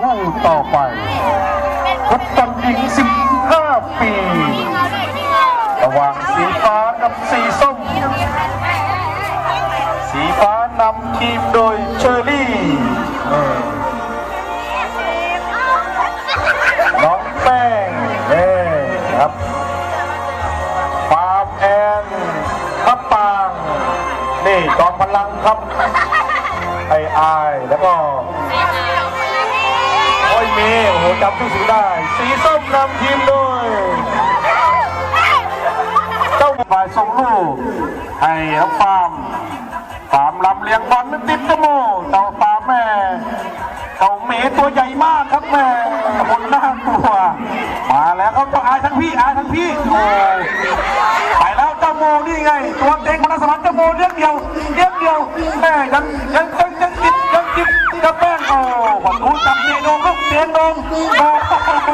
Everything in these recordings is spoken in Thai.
ผู้ต่อไปฟุตบอลหญิง 15 ปี ระหว่างสีฟ้ากับสีส้ม สีฟ้านำทีมโดยเชอรี่นี่น้องแป้งนี่ครับฟาร์มแอนพับปาง นี่กองพลังครับไออแล้วก็ โอ้ยเมย์โอ้โหจำชื่อสีได้ สีส้มนำทีมโดยเจ้าฝ่ายส่งลูกให้ครับฟาร์มฟาร์มลำเลียงบอลติดกระโมเจ้าฟาร์มแม่เจ้าเมย์ตัวใหญ่มากครับแม่คนน่ากลัว มาแล้วเขาเจ้าอายทั้งพี่อายทั้งพี่โอ้ไปแล้วเจ้าโมนี่ไง ตัวเต็งคนสวรรค์เจ้าโมเลี้ยงเดียวเลี้ยงเดียวแม่ยังยังยังยังติดยังติดกระแป้งโอ้ประตูจับเมย์โดงลูก เตียงโดงโอ้โห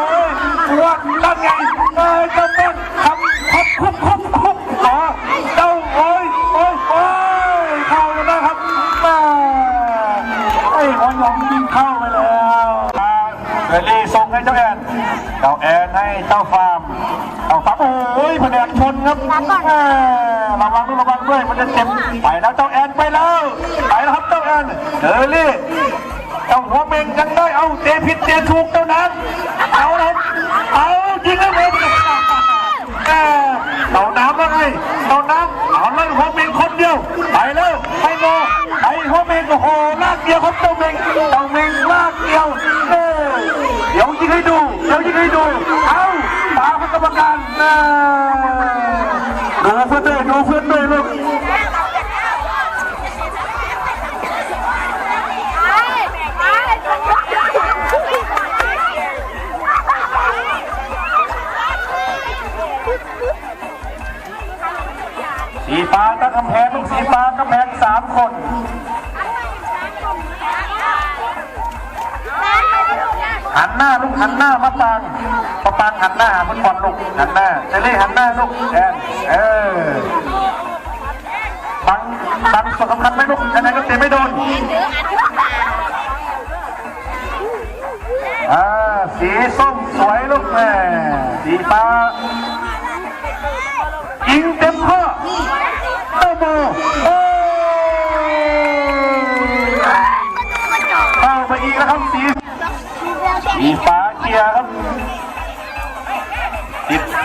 หัวนั่นไงเอ้ยเจ้าแป้งทำคุบคุบคุบคุบอ๋อเจ้าโอ้ยโอ้ยโอ้ยเข้าแล้วนะครับแม่ไอ้หัวหยองยิงเข้าไปแล้วเรลลี่ส่งให้เจ้าแอนเจ้าแอนให้เจ้าฟาร์มเจ้าฟาร์มโอ้ยแผนชนครับแม่ระวังด้วยระวังด้วยมันจะเจ็บไปแล้วเจ้าแอนไปแล้วไปแล้วครับเจ้าแอนเรลลี่ เจ้าหัวเมงยังได้เอาเตะผิดเตะถูกเท่านั้น เอาเลยเอายิงแล้วผมเออเอาน้ำแล้วไงเอาน้ำเอาเลยหัวเมงคนเดียว ไปเลยไปโมไปหัวเมงโอ้โหลากเดียวครับเจ้าเมงเจ้าเมงลากเดียวเออเดี๋ยวยิงให้ดูเดี๋ยวยิงให้ดู เอาตามกรรมการนะดูเพื่อนด้วยดูเพื่อน สีฟ้ากำแพงสามคนหันหน้าลูกหันหน้ามาปังมาปังหันหน้าฟุตบอลลูกหันหน้าเจเล่หันหน้าลูกแอนเออบังบังสำคัญไหมลูกยังไงก็เตะไม่โดนอ่าสีส้มสวยลูกแม่สีฟ้า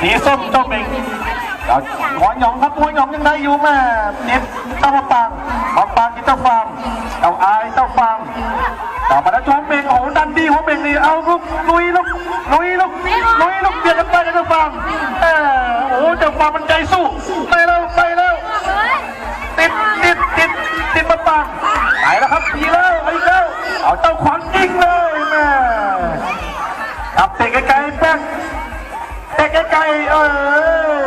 สีส้มเจ้าเมงเอาหัวหยองครับหัวหยองยังได้อยู่แม่นิดเจ้ามะปางปางกินเจ้าฟางเจ้าอายเจ้าฟางต่อมาแล้วจอมเมงโอ้โหดันดีหัวเมงนี่เอาลูกลุยลูกลุยลูกลุยลูกเบียดกันไปนเจ้าฟางเออโอ้โหเจ้าฟางมันใจสู้ไปแล้วไปแล้วติดติดติดติดมะปางไปแล้วครับทีแล้วไอ้เจ้าเอาเจ้าขวัญยิงเลยแม่ขับเตะไกลๆแป๊ก เตะไกลๆเออ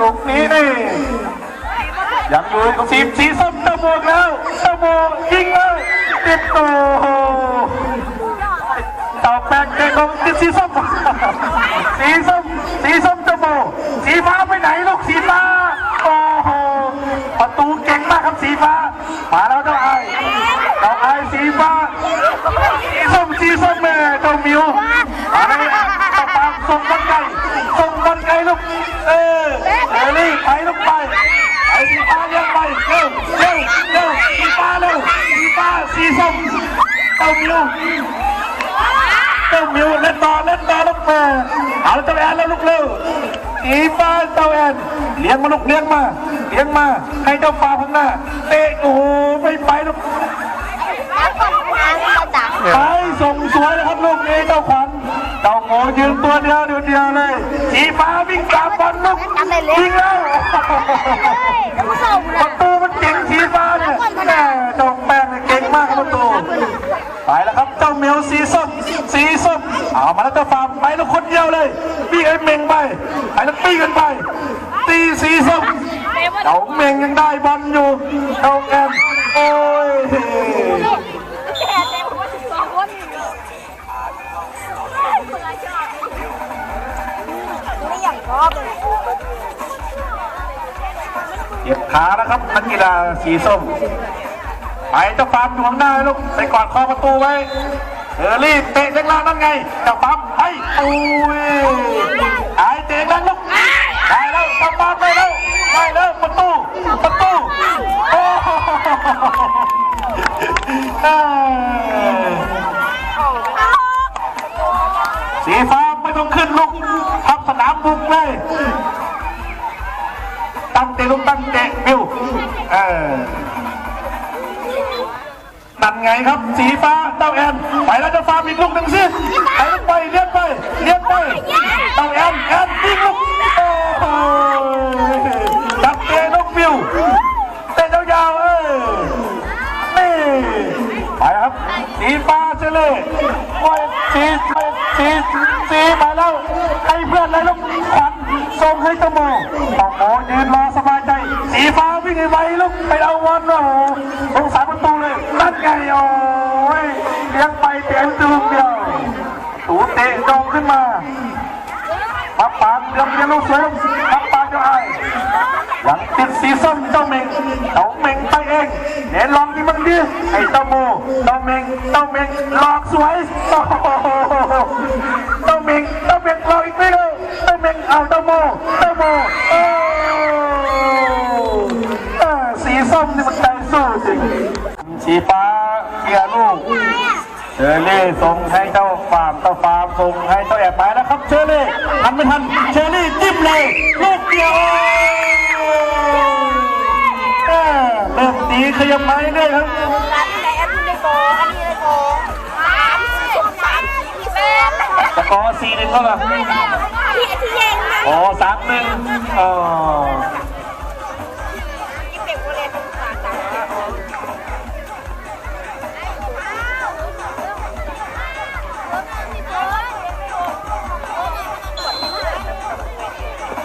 ลูกนี้นี่ยังอยู่กับทีมสีส้มตะบวกแล้วตะบวกยิงแล้วติดโอ้ต่อแป๊กเตะของติดสีส้มสีส้มสีส้มตะโบกสีฟ้าไปไหนลูกสีฟ้าโอ้โหประตูเก่งมากครับสีฟ้ามาแล้วเจ้าไอ้เจ้าไอ้สีฟ้าสีส้มสีส้มแม่เจ้ามิวอะไรตะปามส่งบอลไกล ส่งลไกลลูก เออเอลี่ไปลูกไปไอ้สีฟ้าเลี้ยงไปเร็วเร็วเร็วสีฟ้าเร็วสีฟ้าสีส้มเจ้ามิวเจ้ามิวเล่นต่อเล่นต่อลูกแม่เอาเจ้าแอนแล้วลูกเร็วสีฟ้าเจ้าแอนเลี้ยงมาลูกเลี้ยงมาเลี้ยงมาให้เจ้าฟ้าข้างหน้าเตะโอ้โหไม่ไปลูกไปส่งสวยนะครับลูกนี้เจ้าขวัญ เจ้าโง่ยืนตัวเดียวเดียวเดียวเลยสีฟ้าวิ่งตามบอลลูกยิงแล้วประตูมันเก่งสีฟ้าเนี่ยแม่เจ้าแป้งเนี่ยเก่งมากครับประตูไปแล้วครับเจ้าเมียวสีส้มสีส้มเอามาแล้วเจ้าฟาร์มไปแล้วคนเดียวเลยพี่ไอ้เมงไปไปแล้วปี้กันไป ตีสีส้มเจ้าเมงยังได้บอลอยู่เจ้าแอมโอ้ยไม่อย เหยียบขานะครับนักกีฬาสีส้มไปเจ้าฟาร์มอยู่ข้างหน้าลูกไปกอดคอประตูไว้เออรีบเตะจากล่างนั่นไงเจ้าปั๊มไอ้โอ้ยไอเตะนั่นลูกได้แล้วเจ้าปั๊มได้แล้วได้แล้วประตูประตูโอ้สีฟ้าไม่ต้องขึ้นลูกทับสนามบุกเลย ตั้งเตลูกตั้งเตะบิวเออนั่นไงครับ สีฟ้าเต้าแอนไปแล้วจะฟ้ามีลูกหนึ่งสิไปลูกไปเลี้ยงไปเลี้ยงไปเต้าแอนแอนยิงลูกโอ้โหจับเตะลูกบิวเตะยาวๆเออนี่ไปครับ สีฟ้าเชลเลยโอ้ยสีสีสีไปแล้วให้เพื่อนเลยลูกขวัญ ส่งให้ตะโมตะโมยืนรอสบายใจ สีฟ้าวิ่งให้ไวลูกไปเอาวันโอ้โหสงสารประตูเลยนั่นไงโอ้ยเลี้ยงไปเตะตัวลูกเดียวตูเตะจงขึ้นมาปับปากเตรียมเรียลูกสวยปับปากเจ้าไอ้หลังติดสีส้มเจ้าเมงเจ้าเมงไปเองเน้นลองที่มันดีไอ้เจ้าโมเจ้าเมงเจ้าเมงหลอกสวยโอ้โหเจ้าเมง เจ้าเมงเอาเจ้าโมเจ้าโมโอ้สีส้มนี่มันใจสู้จริงสีฟ้าเกียร์ลูกเชอรี่ส่งให้เจ้าฟาร์มเจ้าฟาร์มส่งให้เจ้าแอบไปแล้วครับเชอรี่ทันไม่ทันเชอรี่จิ้มเลยลูกเดียวเริ่มตีขยับไม้เรื่อยครับร้านไหนอันนี้ได้โกอันนี้ได้โกสามสองสามสี่แปดตะกอสี่หนึ่งเท่าไหร่ เย็นนะโอ้สามหนึ่งอ๋อ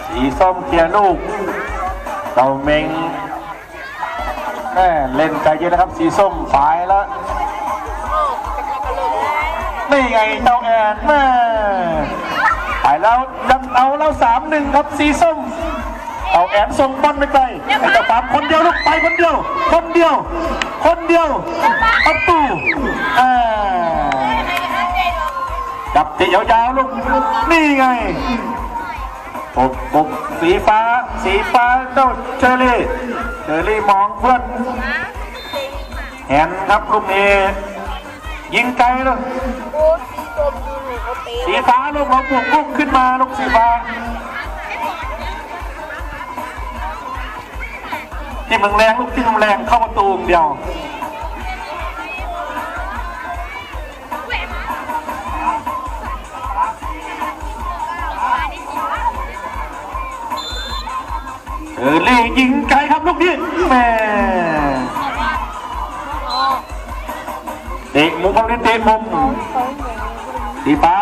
สีส้มเกียร์ลูกเจ้าเมงแม่เล่นใจเย็นนะครับ สีส้มฝายแล้วนี่ไงเจ้าแอนแม่ แล้วยังเอาแล้วสามหนึ่งครับสีส้ม เอาแอนส่งบอลไปไกลไอ้เจ้าปามคนเดียวลูกไปคนเดียว คนเดียว คนเดียวประตูอ่าจับเตะยาวๆลูกนี่ไงปุบปุบสีฟ้า สีฟ้าเจ้าเชอรี่เชอรี่มองเพื่อนแหนครับลูกนี้ยิงไกลเลย สีฟ้าลูกเราบวกลูกขึ้นมาลูกสีฟ้าที่มึงแรงลูกที่มึงแรงเข้าประตูเดียวเออเล่ยิงไกลครับลูกนี้แม่เตะมุมเขาเล่นเตะมุมสีฟ้า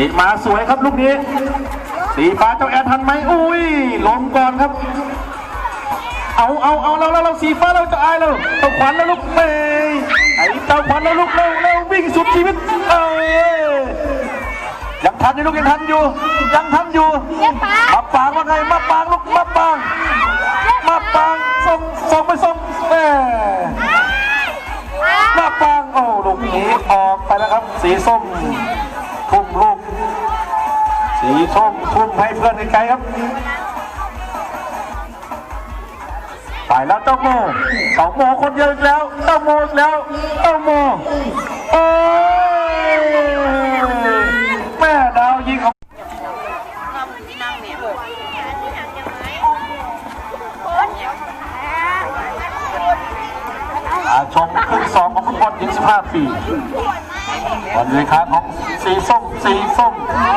สีมาสวยครับลูกนี้สีฟ้าเจ้าแอนทันไหมอุ้ยล้มก่อนครับ เอาเอาเอาเราเราเราสีฟ้าเราจะอายเราเจ้าขวัญแล้วลูกเมย์ไอ้เจ้าขวัญแล้วลูกเร็วเร็ววิ่งสุดชีวิตเอ้ยยังทันอยู่ลูกยังทันอยู่ยังทันอยู่เรียกป้ามาปางว่าไงมาปางลูกมาปางมาปางส่งส่งไปส่งแม่มาปางโอ้ลูกนี้ออกไปแล้วครับสีส้มทุ่มลูก สีส้มทุ่มให้เพื่อนไกลครับไปแล้วเจ้าโมเจ้าโมคนเดียวอีกแล้วเจ้าโมอีกแล้วเจ้าโมโอ้ยแม่ดาวยิงของชอาชมครึ่งสองของฟุตบอลหญิง15ปี วันเลยครับของสีส้มสีส้ม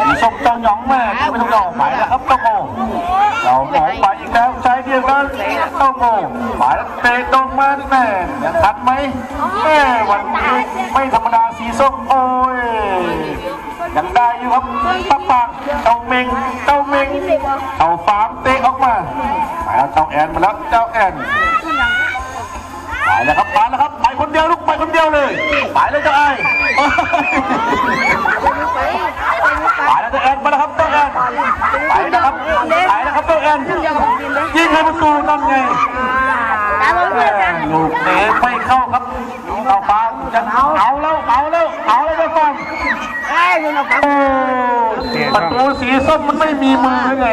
สีส้มเจ้าหยองแม่ที่ไม่ต้องยอมไปแล้วครับเจ้าโมเจ้าโมไปอีกแล้วใจเดียวกันเจ้าโมไปแล้วเตะตรงมาแม่ยังทันไหมแม่วันนี้ไม่ธรรมดาสีส้มโอ้ยยังได้อยู่ครับป้าปางเจ้าเมงเจ้าเมงเอาฟาร์มเตะออกมาไปแล้วเจ้าแอนมาแล้วเจ้าแอนไปแล้วครับไปแล้วครับ เดียวลูกไปคนเดียวเลยไปเลยเจ้าไอ้ไปแล้วเจ้าแอนมาแล้วครับเจ้าแอนไปแล้วครับไปแล้วครับเจ้าแอนยิงให้ประตูนั่นไงแม่ลูกเตะไม่เข้าครับเราฟาวจะเอาเอาแล้วเอาแล้วเอาแล้วเจ้าฟอมโอ้ประตูสีส้มมันไม่มีมือหรือไง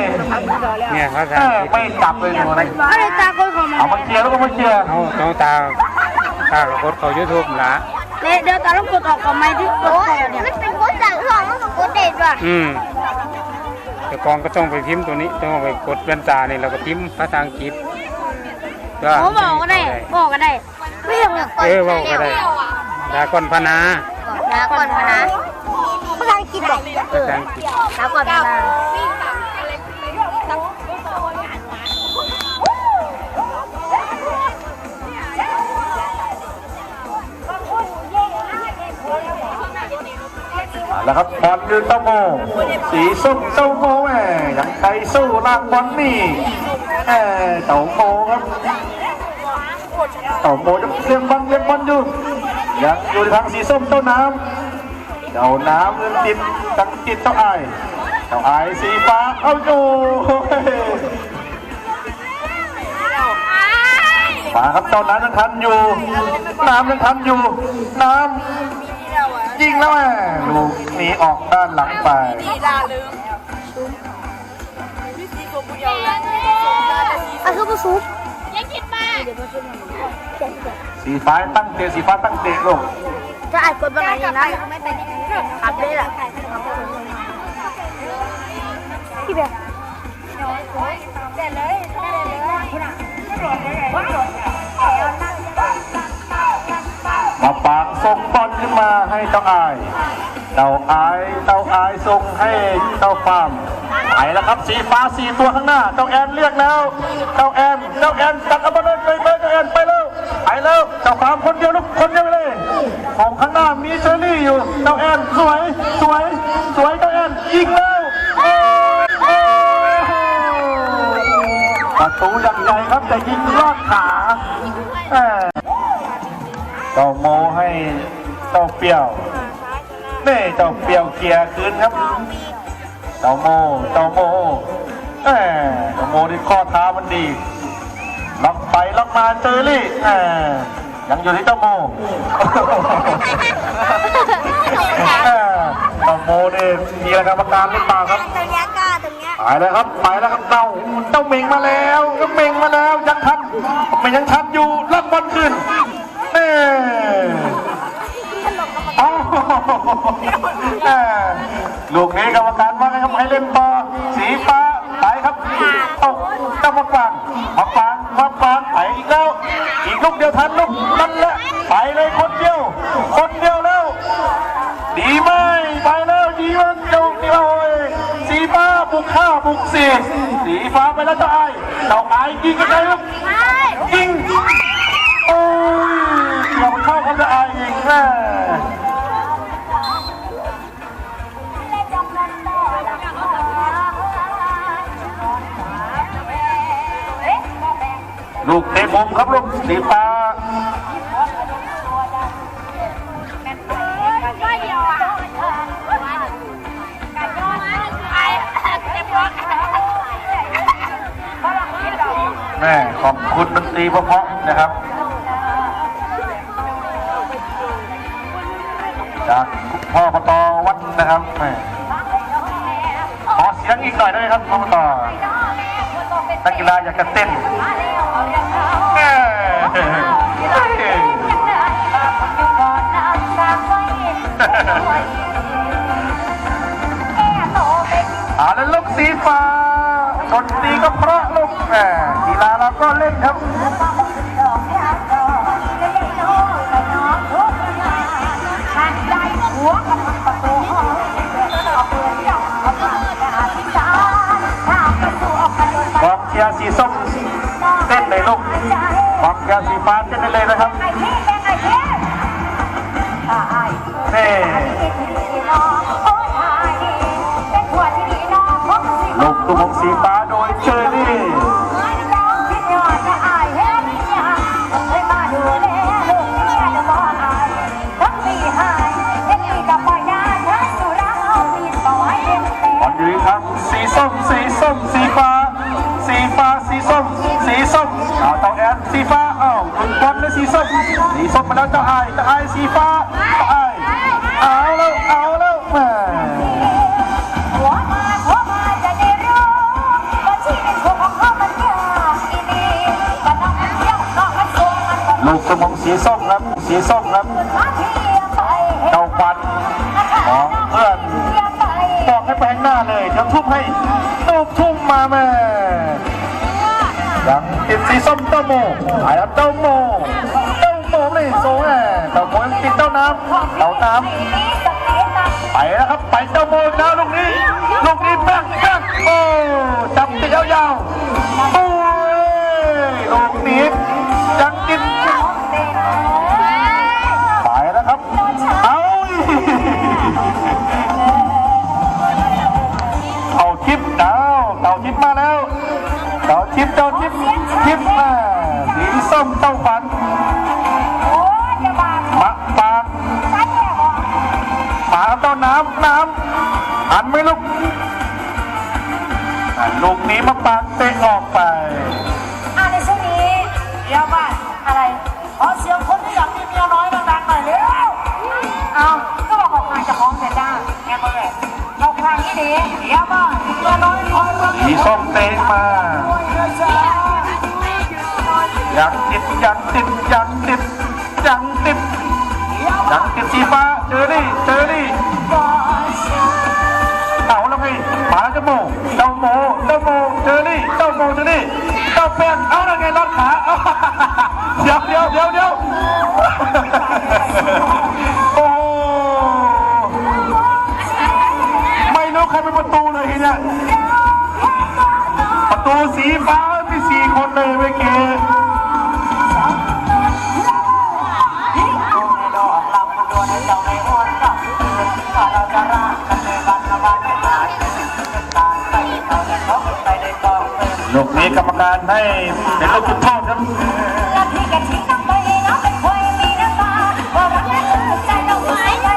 เนี่ยเขาเออทำไม่จับเลยหนูนะอะไรตาคนของมันเอามาเคลียร์แล้วก็มาเคลียร์เขาต้อ งตาตากดเขายูทูบละเดี๋ยวตาต้องกดออกกับไม้ที่กดเนี่ยมันเป็นโคตรสั่งของมันเป็นโคตรเด็ดว่ะอืมแต่กองก็ต้องไปพิมพ์ตัวนี้ต้องไปกดแว่นตานี่แล้วก็พิมพ์ภาษาอังกฤษก็ผมบอกก็ได้บอกก็ได้ไม่ยากเออบอกก็ได้ดาก้อนพนาลาก่อนพนะภาษาอังกฤษบอกภาษาอังกฤษลาก่อนพนา แล้วครับบอลยืนเต้าโมสีส้มเต้าโมแหม่ยังใจสู้ลากบอลนี่แหมเต้าโมครับเต้าโมยังเลี้ยงบอลเลี้ยงบอลอยู่ยังอยู่ทางสีส้มเต้าน้ำเจ้าน้ำเงินติดตั้งติดเจ้าไอเจ้าไอสีฟ้าเอาอยู่มาครับเจ้าน้ำยังทันอยู่ น้ำยังทันอยู่ น้ำ ยิงแล้วแม่ลูกหนีออกด้านหลังไปอะคือผู้สูงสีฟ้าตั้งเตะสีฟ้าตั้งเตะลูกจะอ่านกดแบบไหนนะขับเลยล่ะพี่เบียาปางส่งบอลขึ้นมาให้เจ้าอายเจ้าอายเจ้าอายส่งให้เจ้าฟาร์มไปแล้วครับสีฟ้าสีตัวข้างหน้าเจ้าแอนเรียกแล้วเจ้าแอนเจ้าแอนตัดเอาไปเลยไปเลยเจ้าแอนไปแล้วไปแล้วเจ้าฟาร์มคนเดียวลูกคนเดียวไปเลย ของข้างหน้ามีเชอรี่อยู่เจ้าแอนสวยสวยสวยเจ้าแอนยิงแล้วโอ้โอ้ประตูอย่างใหญ่ครับแต่ยิงลอดขา แหม่เจ้าโมให้เจ้าเปียวนี่เจ้าเปียวเกียร์คืนครับเจ้าโมเจ้าโมแหมเจ้าโมที่ข้อเท้ามันดีล็อกไปล็อกมาเจอรี่แหมยังอยู่ที่เจ้าโมแหมเจ้าโมนี่มีอะไรกรรมการหรือเปล่าครับตรงนี้ก้าตรงนี้ไปแล้วครับไปแล้วครับเต้าเต้าเม่งมาแล้วเต้าเม่งมาแล้วยังทันมันยังทันอยู่ลักบอลขึ้น เอ้โหแม่ลูกนี้กรรมการว่าไงครับให้เล่นต่อสีฟ้าไปครับเอ้าเจ้ามาปางมาปางมาปางไปอีกแล้ว อีกลูกเดียวทันลูกนั่นแหละไปเลยคนเดียว คนเดียวแล้ว ดีไหมไปแล้วดีมันเจ้าดีมาโอ้ยสีฟ้าบุกห้าบุกสี่สีฟ้าไปแล้วเจ้าไอ้เจ้าไอ้ยิงกันเลยครับยิงโอ้ยเกือบเข้ากับเจ้าไอ้ายยิงแม่ลูกเตะมุมครับลูกสีฟ้าแม่ขอบคุณดนตรีเพราะๆนะครับ อปตวัดนะครับขอเสียงอีกหน่อยได้ไหมครับพ่อปตนักกีฬาอยากจะเต้นอาแล้วลูกสีฟ้าดนตรีก็เพราะลูกแม่กีฬาเราก็เล่นครับ สีส้มเต้นเลยลูกบอกยาสีฟ้ากันนได้เลยนะครับนี่ลูกตุ้มสีฟ้าโดยเชอรี่สีส้มสีส้มสีฟ้า สีส้ม สีส้มเอาเต่าแอนสีฟ้าเอ้าหยุดบอลเลยสีส้ม สีส้มมาแล้วเจ้าไอเจ้าไอสีฟ้าเจ้าไอเอาแล้วเอาแล้วแหม่หัวมาลูกก็ต้องเที่ยวก็มันสูงมันก็ลูกสมองสีส้มครับ สีส้มครับเที่ยวเจ้าปันของเพื่อนบอกให้ไปข้างหน้าเลยเดี๋ยวทุ่มให้ตูบทุ่มมาแม่ ยังติดสีส้มเต้าโมหายแล้วเต้าโมเต้าโมเลยโซ่แม่เต้าโมยังติดเต้าน้ำเต้าน้ำนี้สักนิดนะไปแล้วครับไปเต้าโมงแล้วลูกนี้ลูกนี้แป๊กแป๊กโอ้จับติดยาวๆโอ้ยลูกนี้ยังติด มเต้าฝันโอ้ยจะบาดมะปางใช่แค่บอกหมาเต้าน้ำน้ำหันไหมลูกอะลูกนี้มะปางเตะออกไปอ่าในช่วงนี้เดี๋ยวบ้านอะไรขอเสียงคนที่อยากมีเมียน้อยดังๆหน่อยเร็วเอาก็บอกออกมาจะคล้องเสร็จได้แง่เลยเราครั้งนี้ดีเดี๋ยวบ้านเมียน้อยคอยเมืองสีส้มเตะมาจ้า ยังติดยังติดยังติดยังติดยังติดสีฟ้าเจอรี่เจอรี่ก่อนฉันเอาแล้วไงหมาเจ้าโมเจ้าโมเจ้าโมเจอรี่เจ้าโมเจอรี่เจ้าแป้งเอาแล้วไงรอดขาเอาเดี๋ยวเดี๋ยวเดี๋ยวเดี๋ยว ยเป็นคนก็จะคอยมา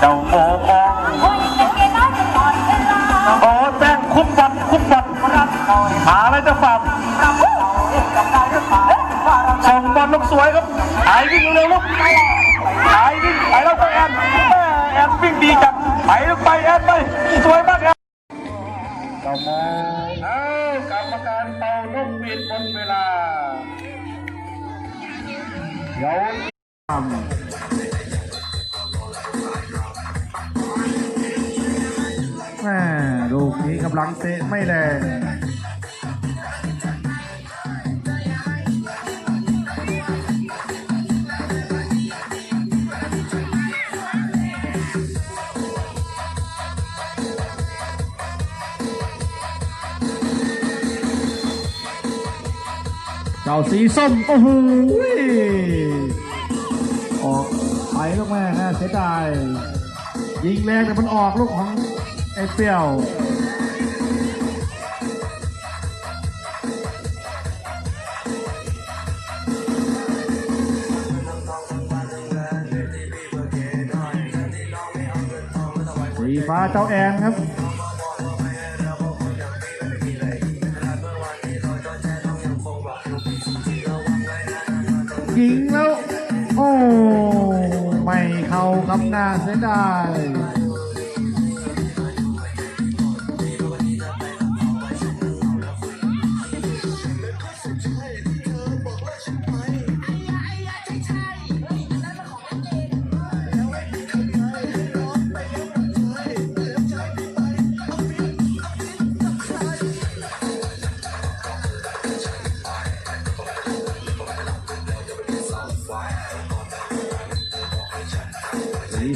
เจ้าโมมองคอยเป็นเมียน้อยจะตลอดเวลาโอ้แป้งคุบบอลคุบบอลรักเราหาอะไรจะฝากเรากับเราหรือเปล่าว่าเราส่งบอลลูกสวยครับหายวิ่งเร็วลูกหายวิ่งไปแล้วไปแอนแอนวิ่งดีจังไปลูกไปแอนไปสวยมากแอนานกหวีดบนเวลา เดี๋ยว เจ้าสีส้ม โอ้โหออกไปลูกแม่น่าเสียดายยิงแรงแต่มันออกลูกของไอ้เปียวสีฟ้าเจ้าแอนครับ ยิงแล้ว โอ้ ไม่เข้ากับหน้าเสียดาย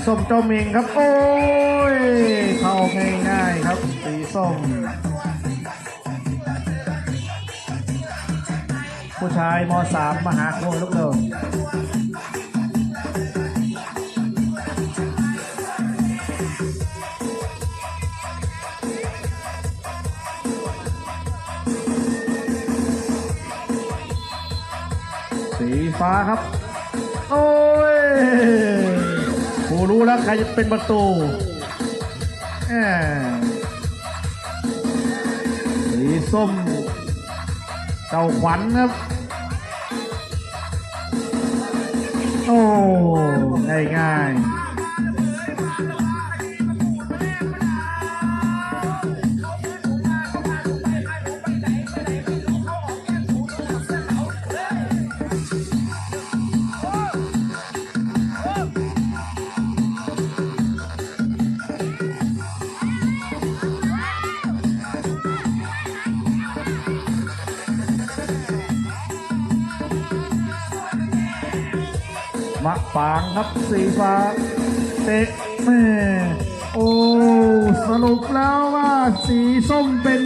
ส้มเจ้าเมงครับ โอ้ย เข้าง่ายๆครับ สีส้ม ผู้ชายม .3 มหาโคตรลูกเดิมสีฟ้าครับ โอ้ย รู้แล้วใครจะเป็นประตูแหมสีส้มเจ้าขวัญครับ โอ้ ง่ายง่ายางครับสีฟ้าเตะแม่โอ้สรุปแล้วว่าสีส้มเป็น